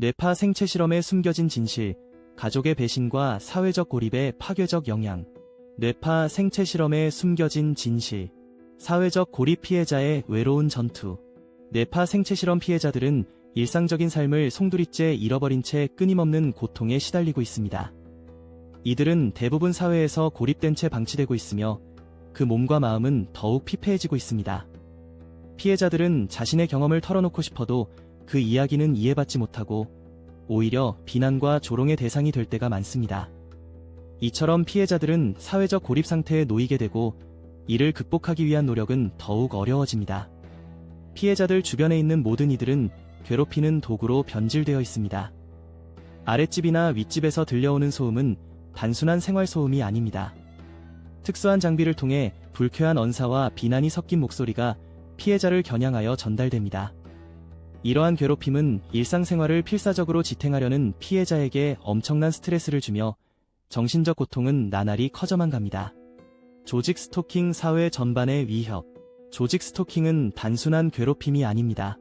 뇌파 생체 실험에 숨겨진 진실, 가족의 배신과 사회적 고립의 파괴적 영향. 뇌파 생체 실험에 숨겨진 진실, 사회적 고립 피해자의 외로운 전투. 뇌파 생체 실험 피해자들은 일상적인 삶을 송두리째 잃어버린 채 끊임없는 고통에 시달리고 있습니다. 이들은 대부분 사회에서 고립된 채 방치되고 있으며 그 몸과 마음은 더욱 피폐해지고 있습니다. 피해자들은 자신의 경험을 털어놓고 싶어도 그 이야기는 이해받지 못하고 오히려 비난과 조롱의 대상이 될 때가 많습니다. 이처럼 피해자들은 사회적 고립 상태에 놓이게 되고 이를 극복하기 위한 노력은 더욱 어려워집니다. 피해자들 주변에 있는 모든 이들은 괴롭히는 도구로 변질되어 있습니다. 아랫집이나 윗집에서 들려오는 소음은 단순한 생활 소음이 아닙니다. 특수한 장비를 통해 불쾌한 언사와 비난이 섞인 목소리가 피해자를 겨냥하여 전달됩니다. 이러한 괴롭힘은 일상생활을 필사적으로 지탱하려는 피해자에게 엄청난 스트레스를 주며 정신적 고통은 나날이 커져만 갑니다. 조직 스토킹 사회 전반의 위협. 조직 스토킹은 단순한 괴롭힘이 아닙니다.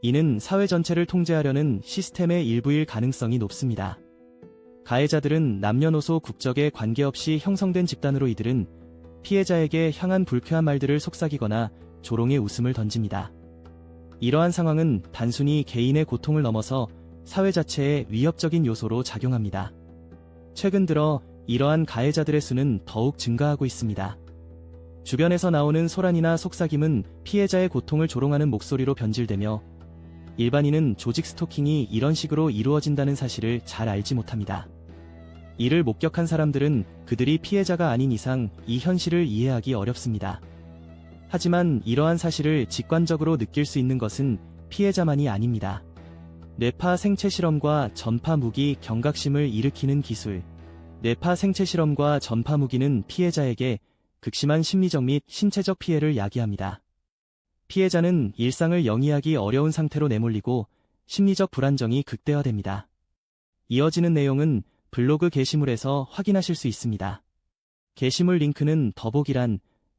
이는 사회 전체를 통제하려는 시스템의 일부일 가능성이 높습니다. 가해자들은 남녀노소 국적에 관계없이 형성된 집단으로 이들은 피해자에게 향한 불쾌한 말들을 속삭이거나 조롱의 웃음을 던집니다. 이러한 상황은 단순히 개인의 고통을 넘어서 사회 자체의 위협적인 요소로 작용합니다. 최근 들어 이러한 가해자들의 수는 더욱 증가하고 있습니다. 주변에서 나오는 소란이나 속삭임은 피해자의 고통을 조롱하는 목소리로 변질되며 일반인은 조직 스토킹이 이런 식으로 이루어진다는 사실을 잘 알지 못합니다. 이를 목격한 사람들은 그들이 피해자가 아닌 이상 이 현실을 이해하기 어렵습니다. 하지만 이러한 사실을 직관적으로 느낄 수 있는 것은 피해자만이 아닙니다. 뇌파 생체 실험과 전파 무기 경각심을 일으키는 기술. 뇌파 생체 실험과 전파 무기는 피해자에게 극심한 심리적 및 신체적 피해를 야기합니다. 피해자는 일상을 영위하기 어려운 상태로 내몰리고 심리적 불안정이 극대화됩니다. 이어지는 내용은 블로그 게시물에서 확인하실 수 있습니다. 게시물 링크는 더보기란